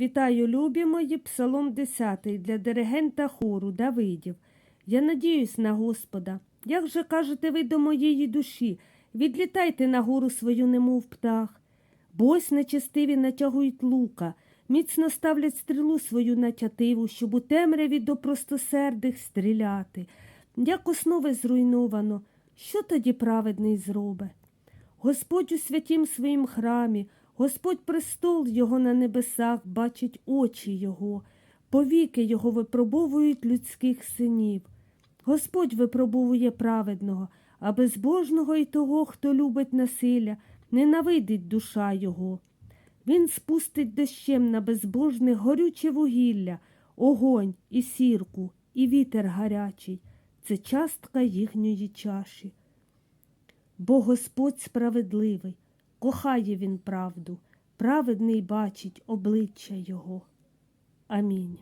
Вітаю, любі мої, псалом 10 для диригента хору Давидів. Я надіюсь на Господа. Як же кажете ви до моєї душі, відлітайте на гору свою, немов птах. Бо ось нечестиві натягують лука, міцно ставлять стрілу свою на тятиву, щоб у темряві до простосердих стріляти. Як основи зруйновано, що тоді праведний зробе? Господь у святім своїм храмі, Господь престол його на небесах, бачить очі його, повіки його випробовують людських синів. Господь випробовує праведного, а безбожного і того, хто любить насилля, ненавидить душа його. Він спустить дощем на безбожних горюче вугілля, огонь і сірку, і вітер гарячий. Це частка їхньої чаші. Бо Господь справедливий, кохає він правду, праведний бачить обличчя Його. Амінь.